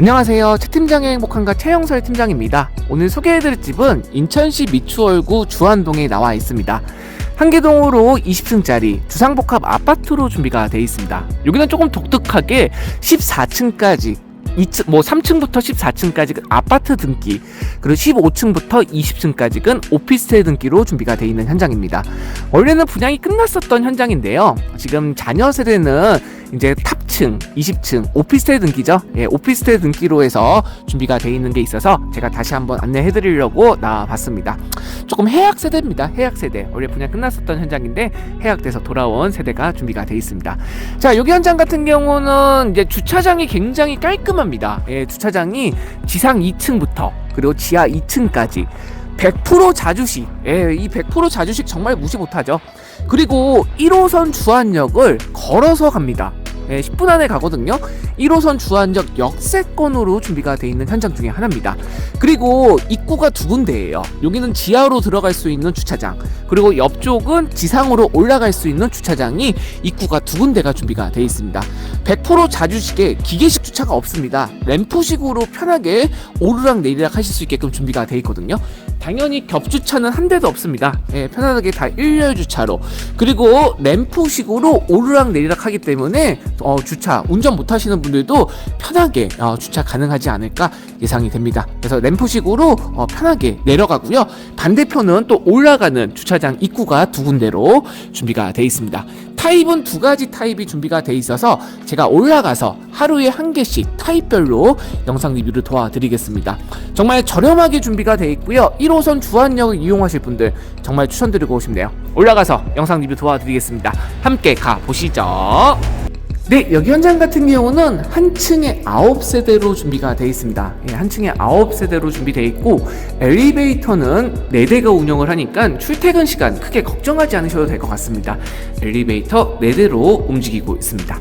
안녕하세요. 최 팀장의 행복한가 최영설 팀장입니다. 오늘 소개해드릴 집은 인천시 미추홀구 주안동에 나와 있습니다. 한계동으로 20층짜리 주상복합 아파트로 준비가 되어 있습니다. 여기는 조금 독특하게 14층까지 2층, 뭐 3층부터 14층까지 아파트 등기 그리고 15층부터 20층까지는 오피스텔 등기로 준비가 되어 있는 현장입니다. 원래는 분양이 끝났었던 현장인데요. 지금 자녀 세대는 이제 탑층, 20층 오피스텔 등기죠. 예, 오피스텔 등기로 해서 준비가 돼 있는 게 있어서 제가 다시 한번 안내해 드리려고 나와봤습니다. 조금 해약 세대입니다. 해약 세대. 원래 분양 끝났었던 현장인데 해약돼서 돌아온 세대가 준비가 돼 있습니다. 자, 여기 현장 같은 경우는 이제 주차장이 굉장히 깔끔합니다. 예, 주차장이 지상 2층부터 그리고 지하 2층까지 100% 자주식. 예, 이 100% 자주식 정말 무시 못하죠. 그리고 1호선 주안역을 걸어서 갑니다. 예, 10분 안에 가거든요. 1호선 주안역 역세권으로 준비가 돼 있는 현장 중에 하나입니다. 그리고 입구가 두 군데예요. 여기는 지하로 들어갈 수 있는 주차장, 그리고 옆쪽은 지상으로 올라갈 수 있는 주차장이 입구가 두 군데가 준비가 돼 있습니다. 100% 자주식에 기계식 주차가 없습니다. 램프식으로 편하게 오르락 내리락 하실 수 있게끔 준비가 돼 있거든요. 당연히 겹주차는 한 대도 없습니다. 예, 편안하게 다 일렬 주차로 그리고 램프식으로 오르락 내리락 하기 때문에 어, 주차 운전 못 하시는 분들도 편하게 어, 주차 가능하지 않을까 예상이 됩니다. 그래서 램프식으로 어, 편하게 내려가고요. 반대편은 또 올라가는 주차장 입구가 두 군데로 준비가 돼 있습니다. 타입은 두 가지 타입이 준비가 돼 있어서 제가 올라가서 하루에 한 개씩 타입별로 영상 리뷰를 도와드리겠습니다. 정말 저렴하게 준비가 돼 있고요. 1호선 주안역을 이용하실 분들 정말 추천드리고 싶네요. 올라가서 영상 리뷰 도와드리겠습니다. 함께 가 보시죠. 네, 여기 현장 같은 경우는 한 층에 9세대로 준비가 되어 있습니다. 예, 한 층에 9세대로 준비되어 있고 엘리베이터는 4대가 운영을 하니까 출퇴근 시간 크게 걱정하지 않으셔도 될 것 같습니다. 엘리베이터 4대로 움직이고 있습니다.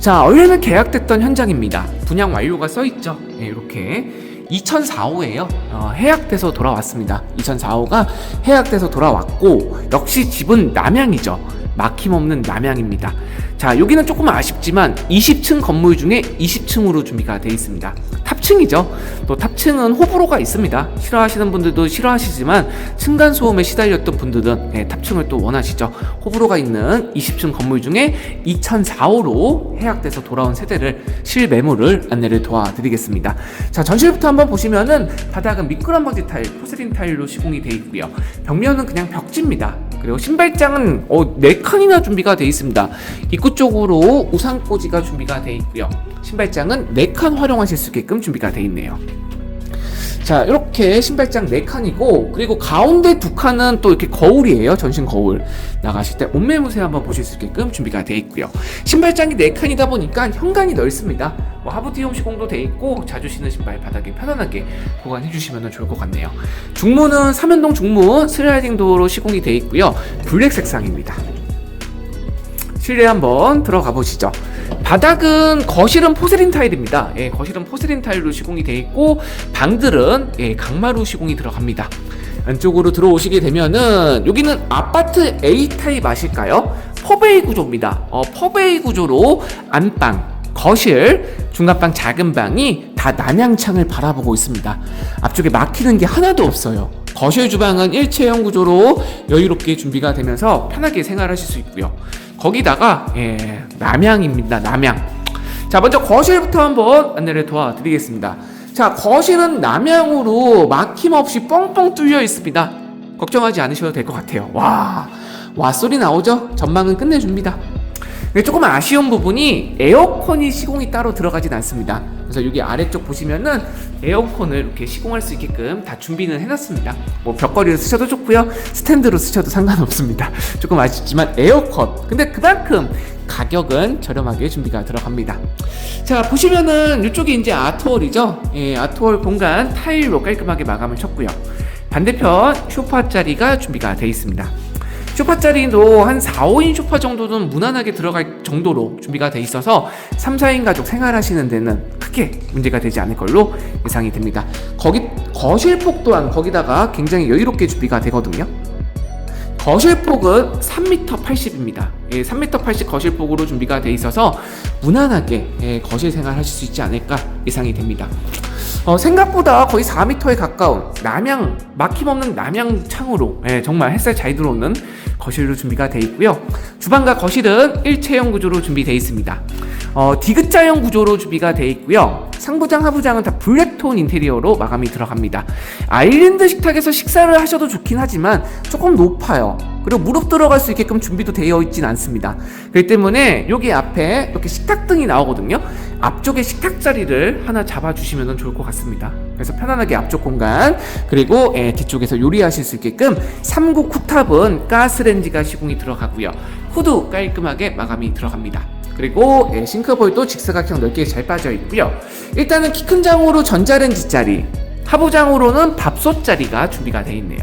자, 원래는 계약됐던 현장입니다. 분양 완료가 써 있죠. 예, 이렇게 2004호예요. 어, 해약돼서 돌아왔습니다. 2004호가 해약돼서 돌아왔고 역시 집은 남양이죠. 막힘없는 남양입니다. 자, 여기는 조금 아쉽지만 20층 건물 중에 20층으로 준비가 되어 있습니다. 탑층이죠. 또 탑층은 호불호가 있습니다. 싫어하시는 분들도 싫어하시지만 층간 소음에 시달렸던 분들은 네, 탑층을 또 원하시죠. 호불호가 있는 20층 건물 중에 2004호로 해약돼서 돌아온 세대를 실매물을 안내를 도와드리겠습니다. 자, 전실부터 한번 보시면은 바닥은 미끄럼 방지 타일, 포세린 타일로 시공이 되어 있고요. 벽면은 그냥 벽지입니다. 그리고 신발장은 어, 4칸이나 준비가 되어 있습니다. 입구 쪽으로 우산꽂이가 준비가 되어 있고요. 신발장은 4칸 활용하실 수 있게끔 준비가 되어 있네요. 자, 이렇게 신발장 4칸이고, 그리고 가운데 두 칸은 또 이렇게 거울이에요. 전신 거울. 나가실 때 옷매무새 한번 보실 수 있게끔 준비가 되어 있고요. 신발장이 4칸이다 보니까 현관이 넓습니다. 뭐 하부티홈 시공도 되어 있고, 자주 신는 신발 바닥에 편안하게 보관해 주시면 좋을 것 같네요. 중문은 삼연동 중문 슬라이딩 도어로 시공이 되어 있고요. 블랙 색상입니다. 실내 한번 들어가 보시죠. 바닥은 거실은 포세린 타일입니다. 예, 거실은 포세린 타일로 시공이 되어 있고 방들은 예, 강마루 시공이 들어갑니다. 안쪽으로 들어오시게 되면은 여기는 아파트 A 타입 아실까요? 퍼베이 구조입니다. 어, 퍼베이 구조로 안방, 거실, 중간방 작은 방이 다 남양창을 바라보고 있습니다. 앞쪽에 막히는 게 하나도 없어요. 거실 주방은 일체형 구조로 여유롭게 준비가 되면서 편하게 생활하실 수 있고요. 거기다가 예, 남양입니다. 남양. 자, 먼저 거실부터 한번 안내를 도와드리겠습니다. 자, 거실은 남양으로 막힘없이 뻥뻥 뚫려 있습니다. 걱정하지 않으셔도 될 것 같아요. 와, 와 소리 나오죠? 전망은 끝내줍니다. 조금 아쉬운 부분이 에어컨이 시공이 따로 들어가진 않습니다. 그래서 여기 아래쪽 보시면은 에어컨을 이렇게 시공할 수 있게끔 다 준비는 해놨습니다. 뭐 벽걸이를 쓰셔도 좋고요, 스탠드로 쓰셔도 상관없습니다. 조금 아쉽지만 에어컨. 근데 그만큼 가격은 저렴하게 준비가 들어갑니다. 자 보시면은 이쪽이 이제 아트월이죠. 예, 아트월 공간 타일로 깔끔하게 마감을 쳤고요. 반대편 쇼파 자리가 준비가 되어 있습니다. 쇼파 자리도 한 4, 5인 쇼파 정도는 무난하게 들어갈 정도로 준비가 돼 있어서 3, 4인 가족 생활하시는 데는 크게 문제가 되지 않을 걸로 예상이 됩니다. 거기 거실 폭 또한 거기다가 굉장히 여유롭게 준비가 되거든요. 거실폭은 3m 80입니다. 예, 3m 80 거실폭으로 준비가 돼 있어서 무난하게 예, 거실 생활 하실 수 있지 않을까 예상이 됩니다. 어, 생각보다 거의 4m에 가까운 남향 막힘없는 남향 창으로 예, 정말 햇살 잘 들어오는 거실로 준비가 돼 있고요. 주방과 거실은 일체형 구조로 준비되어 있습니다. 어, 디귿자형 구조로 준비가 되어 있고요. 상부장, 하부장은 다 블랙톤 인테리어로 마감이 들어갑니다. 아일랜드 식탁에서 식사를 하셔도 좋긴 하지만 조금 높아요. 그리고 무릎 들어갈 수 있게끔 준비도 되어 있진 않습니다. 그렇기 때문에 여기 앞에 이렇게 식탁등이 나오거든요. 앞쪽에 식탁 자리를 하나 잡아주시면 좋을 것 같습니다. 그래서 편안하게 앞쪽 공간 그리고 예, 뒤쪽에서 요리하실 수 있게끔 3구 쿡탑은 가스렌지가 시공이 들어가고요. 후드 깔끔하게 마감이 들어갑니다. 그리고 예, 싱크볼도 직사각형 넓게 잘 빠져 있고요. 일단은 키 큰 장으로 전자레인지 자리, 하부장으로는 밥솥 자리가 준비가 되어 있네요.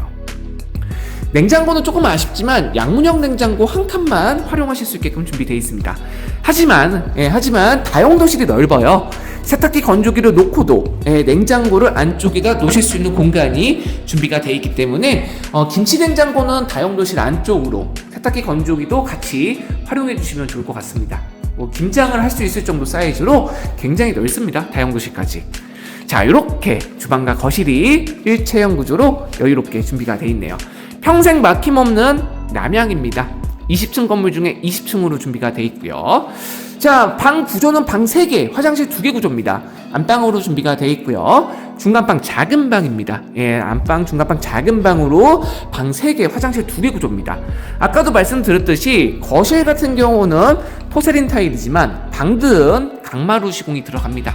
냉장고는 조금 아쉽지만 양문형 냉장고 한 칸만 활용하실 수 있게끔 준비되어 있습니다. 하지만 예, 하지만 다용도실이 넓어요. 세탁기 건조기를 놓고도 예, 냉장고를 안쪽에다 놓으실 수 있는 공간이 준비가 되어 있기 때문에 어, 김치 냉장고는 다용도실 안쪽으로 세탁기 건조기도 같이 활용해 주시면 좋을 것 같습니다. 뭐 김장을 할 수 있을 정도 사이즈로 굉장히 넓습니다. 다용도실까지. 자, 이렇게 주방과 거실이 일체형 구조로 여유롭게 준비가 되어 있네요. 평생 막힘없는 남양입니다. 20층 건물 중에 20층으로 준비가 되어 있고요. 자, 방 구조는 방 3개, 화장실 2개 구조입니다. 안방으로 준비가 되어 있고요. 중간방 작은 방입니다. 예, 안방, 중간방 작은 방으로 방 3개, 화장실 2개 구조입니다. 아까도 말씀드렸듯이 거실 같은 경우는 포세린 타일이지만 방들은 강마루 시공이 들어갑니다.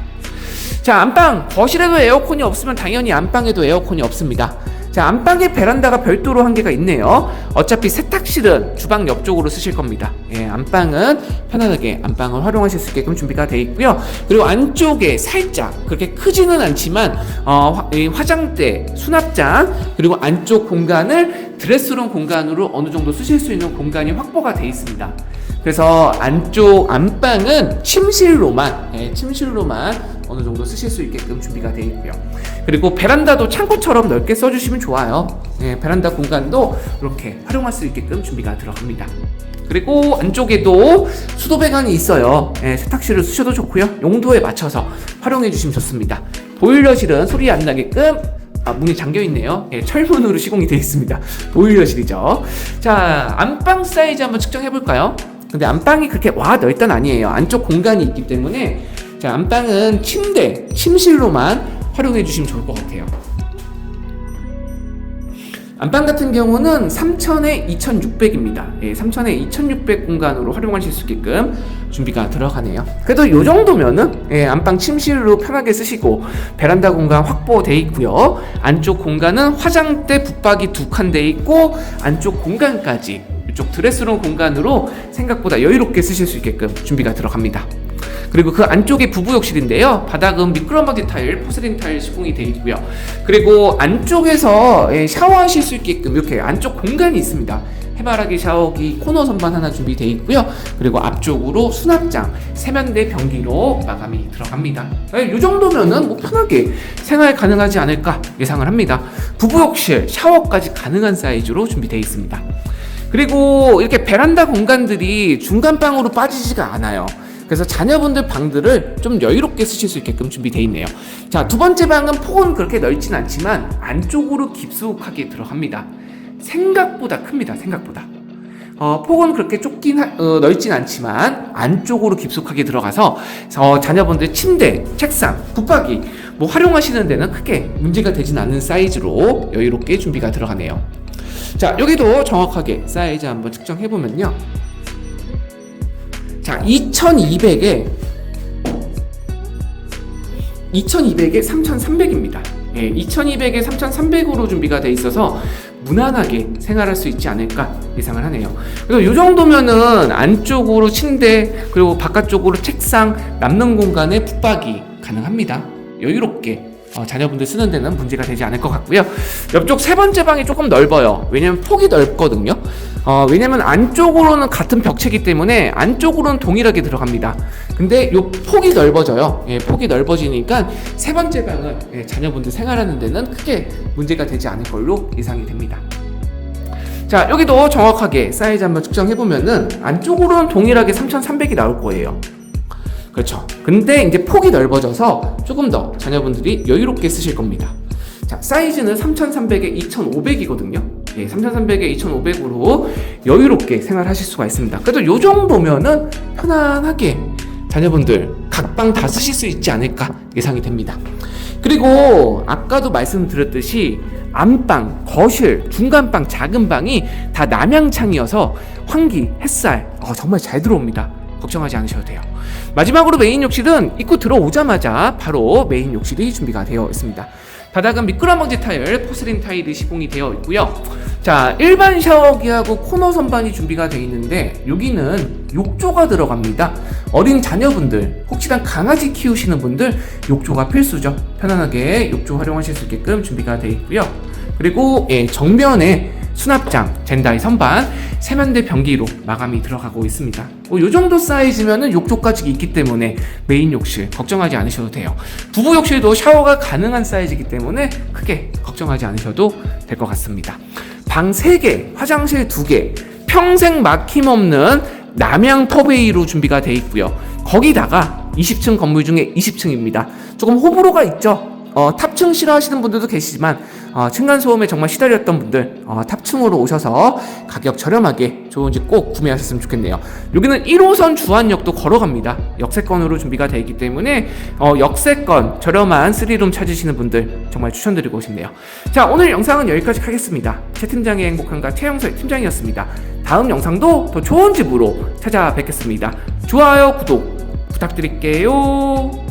자, 안방, 거실에도 에어컨이 없으면 당연히 안방에도 에어컨이 없습니다. 자, 안방에 베란다가 별도로 한 개가 있네요. 어차피 세탁실은 주방 옆쪽으로 쓰실 겁니다. 예, 안방은 편안하게 안방을 활용하실 수 있게끔 준비가 되어 있고요. 그리고 안쪽에 살짝 그렇게 크지는 않지만 어, 화, 이 화장대, 수납장 그리고 안쪽 공간을 드레스룸 공간으로 어느 정도 쓰실 수 있는 공간이 확보가 되어 있습니다. 그래서 안쪽 안방은 침실로만 예, 침실로만 어느 정도 쓰실 수 있게끔 준비가 되어 있고요. 그리고 베란다도 창고처럼 넓게 써주시면 좋아요. 예, 베란다 공간도 이렇게 활용할 수 있게끔 준비가 들어갑니다. 그리고 안쪽에도 수도 배관이 있어요. 예, 세탁실을 쓰셔도 좋고요. 용도에 맞춰서 활용해 주시면 좋습니다. 보일러실은 소리 안 나게끔 아, 문이 잠겨 있네요. 예, 철문으로 시공이 되어 있습니다. 보일러실이죠. 자, 안방 사이즈 한번 측정해 볼까요? 근데 안방이 그렇게 와 넓단 아니에요. 안쪽 공간이 있기 때문에 자, 안방은 침대, 침실로만 활용해 주시면 좋을 것 같아요. 안방 같은 경우는 3000에 2600입니다. 예, 3000에 2600 공간으로 활용하실 수 있게끔 준비가 들어가네요. 그래도 이 정도면은 예, 안방 침실로 편하게 쓰시고 베란다 공간 확보돼 있고요. 안쪽 공간은 화장대 붙박이 두 칸 돼 있고 안쪽 공간까지 이쪽 드레스룸 공간으로 생각보다 여유롭게 쓰실 수 있게끔 준비가 들어갑니다. 그리고 그 안쪽에 부부 욕실인데요. 바닥은 미끄럼바디 타일, 포세린 타일 시공이 되어 있고요. 그리고 안쪽에서 예, 샤워하실 수 있게끔 이렇게 안쪽 공간이 있습니다. 해바라기 샤워기 코너 선반 하나 준비되어 있고요. 그리고 앞쪽으로 수납장, 세면대 변기로 마감이 들어갑니다. 이 정도면은 뭐 편하게 생활 가능하지 않을까 예상을 합니다. 부부욕실, 샤워까지 가능한 사이즈로 준비되어 있습니다. 그리고 이렇게 베란다 공간들이 중간방으로 빠지지가 않아요. 그래서 자녀분들 방들을 좀 여유롭게 쓰실 수 있게끔 준비되어 있네요. 자, 두 번째 방은 폭은 그렇게 넓진 않지만 안쪽으로 깊숙하게 들어갑니다. 생각보다 큽니다. 생각보다. 어, 폭은 그렇게 좁긴 하, 어, 넓진 않지만 안쪽으로 깊숙하게 들어가서 어, 자녀분들 침대, 책상, 붙박이 뭐 활용하시는 데는 크게 문제가 되진 않는 사이즈로 여유롭게 준비가 들어가네요. 자, 여기도 정확하게 사이즈 한번 측정해 보면요. 자, 2200에 2200에 3300입니다. 예, 2200에 3300으로 준비가 돼 있어서 무난하게 생활할 수 있지 않을까 예상을 하네요. 그래서 이 정도면은 안쪽으로 침대 그리고 바깥쪽으로 책상 남는 공간에 붙박이 가능합니다. 여유롭게 어, 자녀분들 쓰는 데는 문제가 되지 않을 것 같고요. 옆쪽 세 번째 방이 조금 넓어요. 왜냐면 폭이 넓거든요. 어, 왜냐면 안쪽으로는 같은 벽체이기 때문에 안쪽으로는 동일하게 들어갑니다. 근데 요 폭이 넓어져요. 예, 폭이 넓어지니까 세 번째 방은 예, 자녀분들 생활하는 데는 크게 문제가 되지 않을 걸로 예상이 됩니다. 자, 여기도 정확하게 사이즈 한번 측정해 보면은 안쪽으로는 동일하게 3,300이 나올 거예요. 그렇죠. 근데 이제 폭이 넓어져서 조금 더 자녀분들이 여유롭게 쓰실 겁니다. 자, 사이즈는 3,300에 2,500이거든요. 예, 3,300에 2,500으로 여유롭게 생활하실 수가 있습니다. 그래도 요 정도면은 편안하게 자녀분들 각방 다 쓰실 수 있지 않을까 예상이 됩니다. 그리고 아까도 말씀드렸듯이 안방, 거실, 중간방, 작은 방이 다 남향창이어서 환기, 햇살 어, 정말 잘 들어옵니다. 걱정하지 않으셔도 돼요. 마지막으로 메인 욕실은 입구 들어오자마자 바로 메인 욕실이 준비가 되어 있습니다. 바닥은 미끄럼 방지 타일, 포슬린 타일이 시공이 되어 있고요. 자, 일반 샤워기하고 코너 선반이 준비가 되어 있는데 여기는 욕조가 들어갑니다. 어린 자녀분들, 혹시나 강아지 키우시는 분들 욕조가 필수죠. 편안하게 욕조 활용하실 수 있게끔 준비가 되어 있고요. 그리고 예, 정면에 수납장, 젠다이 선반, 세면대 변기로 마감이 들어가고 있습니다. 뭐, 요 정도 사이즈면은 욕조까지 있기 때문에 메인 욕실 걱정하지 않으셔도 돼요. 부부 욕실도 샤워가 가능한 사이즈이기 때문에 크게 걱정하지 않으셔도 될 것 같습니다. 방 3개, 화장실 2개, 평생 막힘없는 남양 퍼베이로 준비가 되어 있고요. 거기다가 20층 건물 중에 20층입니다. 조금 호불호가 있죠. 어, 탑층 싫어하시는 분들도 계시지만 어, 층간소음에 정말 시달렸던 분들 어, 탑층으로 오셔서 가격 저렴하게 좋은 집 꼭 구매하셨으면 좋겠네요. 여기는 1호선 주안역도 걸어갑니다. 역세권으로 준비가 되어 있기 때문에 어, 역세권 저렴한 3룸 찾으시는 분들 정말 추천드리고 싶네요. 자 오늘 영상은 여기까지 하겠습니다. 최 팀장의 행복한가 최영서의 팀장이었습니다. 다음 영상도 더 좋은 집으로 찾아뵙겠습니다. 좋아요 구독 부탁드릴게요.